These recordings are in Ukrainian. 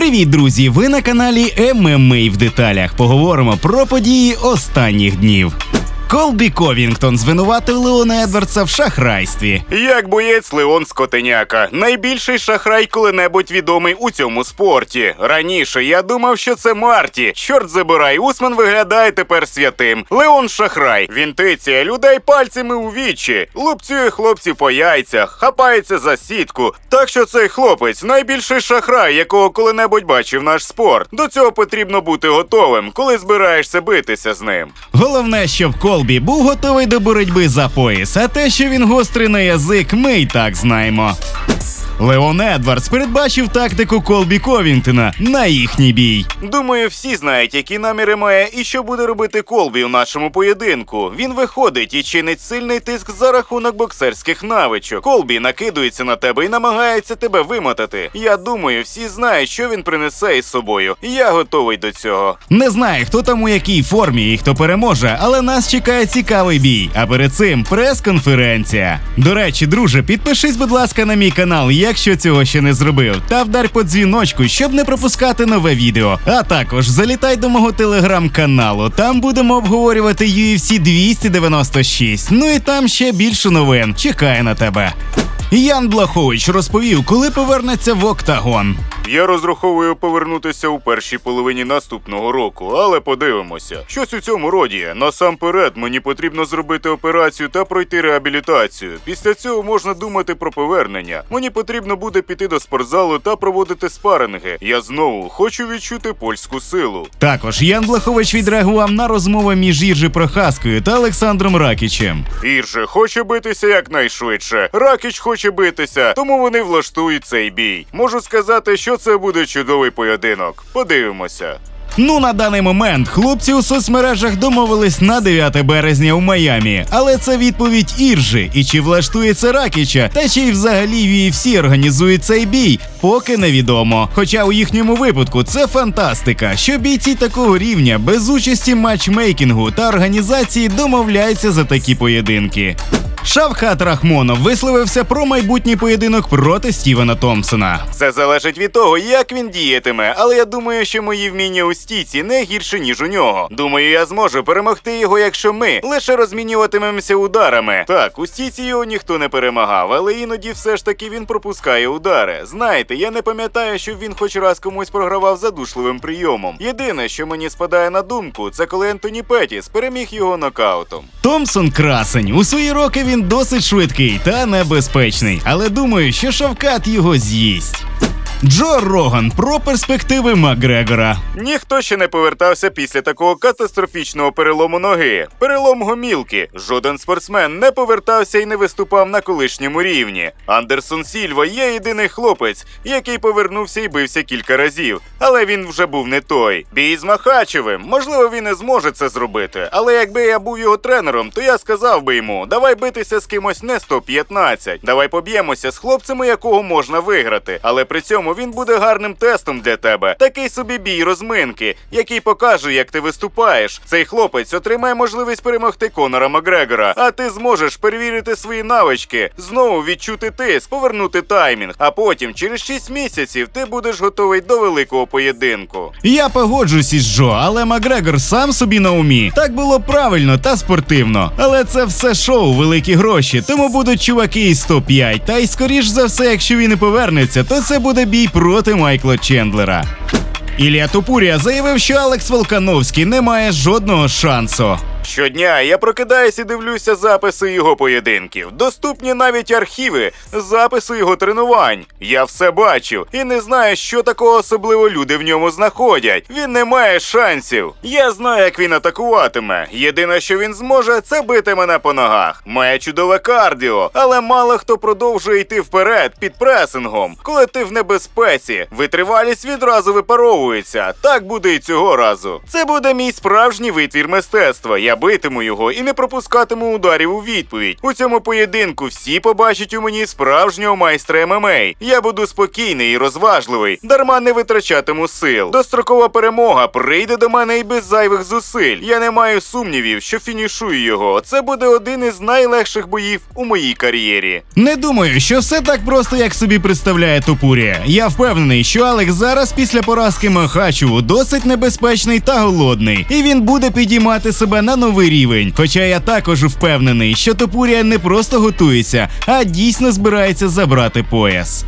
Привіт, друзі! Ви на каналі ММА в деталях. Поговоримо про події останніх днів. Колбі Ковінгтон звинуватив Леона Едвардса в шахрайстві. Як боєць Леон Скотеняка, найбільший шахрай коли-небудь відомий у цьому спорті. Раніше я думав, що це Марті. Чорт забирай, Усман виглядає тепер святим. Леон шахрай. Він тицяє людей пальцями у вічі, лупцює хлопців по яйцях, хапається за сітку. Так що цей хлопець найбільший шахрай, якого коли-небудь бачив наш спорт. До цього потрібно бути готовим, коли збираєшся битися з ним. Головне, щоб Колбі був готовий до боротьби за пояс, а те, що він гострий на язик, ми й так знаємо. Леон Едвардс передбачив тактику Колбі Ковінгтона на їхній бій. Думаю, всі знають, які наміри має і що буде робити Колбі у нашому поєдинку. Він виходить і чинить сильний тиск за рахунок боксерських навичок. Колбі накидується на тебе і намагається тебе вимотати. Я думаю, всі знають, що він принесе із собою. Я готовий до цього. Не знаю, хто там у якій формі і хто переможе, але нас чекає цікавий бій. А перед цим прес-конференція. До речі, друже, підпишись, будь ласка, на мій канал, якщо цього ще не зробив, та вдар по дзвіночку, щоб не пропускати нове відео. А також залітай до мого телеграм-каналу. Там будемо обговорювати UFC 296. Ну і там ще більше новин. Чекає на тебе. Ян Блахович розповів, коли повернеться в Октагон. Я розраховую повернутися у першій половині наступного року, але подивимося. Щось у цьому роді. Насамперед мені потрібно зробити операцію та пройти реабілітацію. Після цього можна думати про повернення. Мені потрібно буде піти до спортзалу та проводити спаринги. Я знову хочу відчути польську силу. Також Ян Блахович відреагував на розмови між Іржи Прохаскою та Олександром Ракічем. Ірже хоче битися якнайшвидше. Ракіч хоче битися, тому вони влаштують цей бій. Можу сказати, що це буде чудовий поєдинок. Подивимося. Ну на даний момент хлопці у соцмережах домовились на 9 березня у Майамі, але це відповідь Іржи. І чи влаштує це Ракіча, та чи й взагалі UFC організує цей бій, поки невідомо. Хоча у їхньому випадку це фантастика, що бійці такого рівня без участі матчмейкінгу та організації домовляються за такі поєдинки. Шавхат Рахмонов висловився про майбутній поєдинок проти Стівена Томпсона. Це залежить від того, як він діятиме, але я думаю, що мої вміння у стійці не гірше, ніж у нього. Думаю, я зможу перемогти його, якщо ми лише розмінюватимемося ударами. Так, у стійці його ніхто не перемагав, але іноді все ж таки він пропускає удари. Знаєте, я не пам'ятаю, що він хоч раз комусь програвав задушливим прийомом. Єдине, що мені спадає на думку, це коли Ентоні Петіс переміг його нокаутом. Томпсон красень. У свої роки він досить швидкий та небезпечний, але думаю, що Шавкат його з'їсть. Джо Роган про перспективи Макгрегора. Ніхто ще не повертався після такого катастрофічного перелому ноги. Перелом гомілки. Жоден спортсмен не повертався і не виступав на колишньому рівні. Андерсон Сільва є єдиний хлопець, який повернувся і бився кілька разів, але він вже був не той. Бій з Махачевим. Можливо, він і зможе це зробити. Але якби я був його тренером, то я сказав би йому: давай битися з кимось не 115. Давай поб'ємося з хлопцем, якого можна виграти. Але при цьому він буде гарним тестом для тебе. Такий собі бій розминки, який покаже, як ти виступаєш. Цей хлопець отримає можливість перемогти Конора Макгрегора, а ти зможеш перевірити свої навички, знову відчути тиск, повернути таймінг. А потім, через 6 місяців, ти будеш готовий до великого поєдинку. Я погоджусь із Джо, але Макгрегор сам собі на умі. Так було правильно та спортивно. Але це все шоу, великі гроші, тому будуть чуваки із 105. Та й скоріш за все, якщо він і повернеться, то це буде бій проти Майкла Чендлера. Ілія Тупурія заявив, що Алекс Волкановський не має жодного шансу. Щодня я прокидаюсь і дивлюся записи його поєдинків. Доступні навіть архіви, записи його тренувань. Я все бачив і не знаю, що такого особливо люди в ньому знаходять. Він не має шансів. Я знаю, як він атакуватиме. Єдине, що він зможе, це бити мене по ногах. Має чудове кардіо, але мало хто продовжує йти вперед під пресингом. Коли ти в небезпеці, витривалість відразу випаровується. Так буде і цього разу. Це буде мій справжній витвір мистецтва. Я битиму його і не пропускатиму ударів у відповідь. У цьому поєдинку всі побачать у мені справжнього майстра ММА. Я буду спокійний і розважливий, дарма не витрачатиму сил. Дострокова перемога прийде до мене і без зайвих зусиль. Я не маю сумнівів, що фінішую його. Це буде один із найлегших боїв у моїй кар'єрі. Не думаю, що все так просто, як собі представляє Топурія. Я впевнений, що Алекс зараз після поразки Махачеву досить небезпечний та голодний, і він буде підіймати себе на новий рівень. Хоча я також впевнений, що Топурія не просто готується, а дійсно збирається забрати пояс.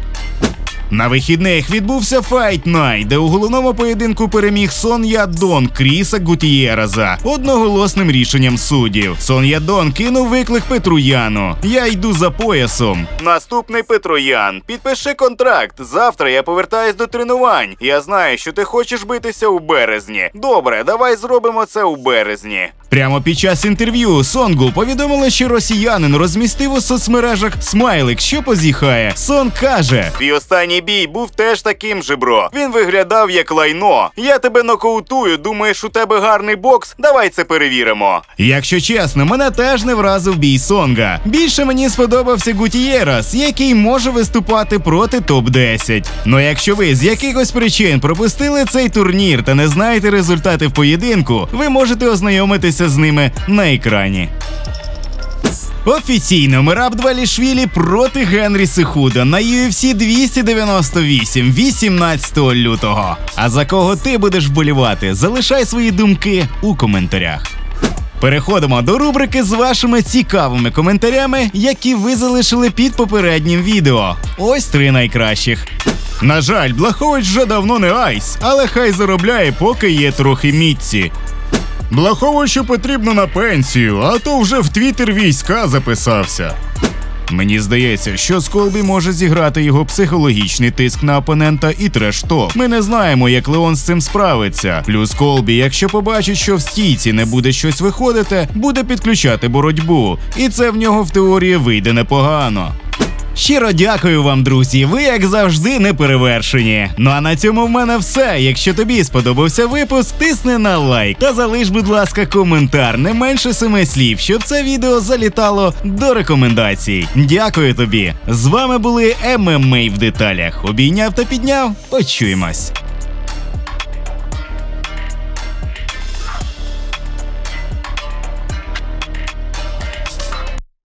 На вихідних відбувся Fight Night, де у головному поєдинку переміг Сон Ядон Кріса Гутієраза одноголосним рішенням суддів. Сон Ядон кинув виклик Петру Яну. Я йду за поясом. Наступний Петроян. Підпиши контракт. Завтра я повертаюсь до тренувань. Я знаю, що ти хочеш битися у березні. Добре, давай зробимо це у березні. Прямо під час інтерв'ю Сонгу повідомили, що росіянин розмістив у соцмережах смайлик, що позіхає. Сон каже: Твій останній бій був теж таким же, бро. Він виглядав як лайно. Я тебе нокаутую, думаєш, у тебе гарний бокс? Давай це перевіримо. Якщо чесно, мене теж не вразив бій Сонга. Більше мені сподобався Гутієрас, який може виступати проти топ-10. Ну якщо ви з якихось причин пропустили цей турнір та не знаєте результати в поєдинку, ви можете ознайомитися з ними на екрані. Офіційно Мираб Двалішвілі проти Генрі Сихуда на UFC 298 18 лютого. А за кого ти будеш вболівати? Залишай свої думки у коментарях. Переходимо до рубрики з вашими цікавими коментарями, які ви залишили під попереднім відео. Ось три найкращих. На жаль, Блахович вже давно не айс, але хай заробляє, поки є трохи мітці. Блаховичу потрібно на пенсію, а то вже в твіттер війська записався. Мені здається, що Сколбі може зіграти його психологічний тиск на опонента і треш-топ. Ми не знаємо, як Леон з цим справиться. Плюс Колбі, якщо побачить, що в стійці не буде щось виходити, буде підключати боротьбу, і це в нього в теорії вийде непогано. Щиро дякую вам, друзі. Ви як завжди не перевершені. Ну а на цьому в мене все. Якщо тобі сподобався випуск, тисни на лайк та залиш, будь ласка, коментар не менше семи слів, щоб це відео залітало до рекомендацій. Дякую тобі. З вами були ММА в деталях. Обійняв та підняв. Почуємось.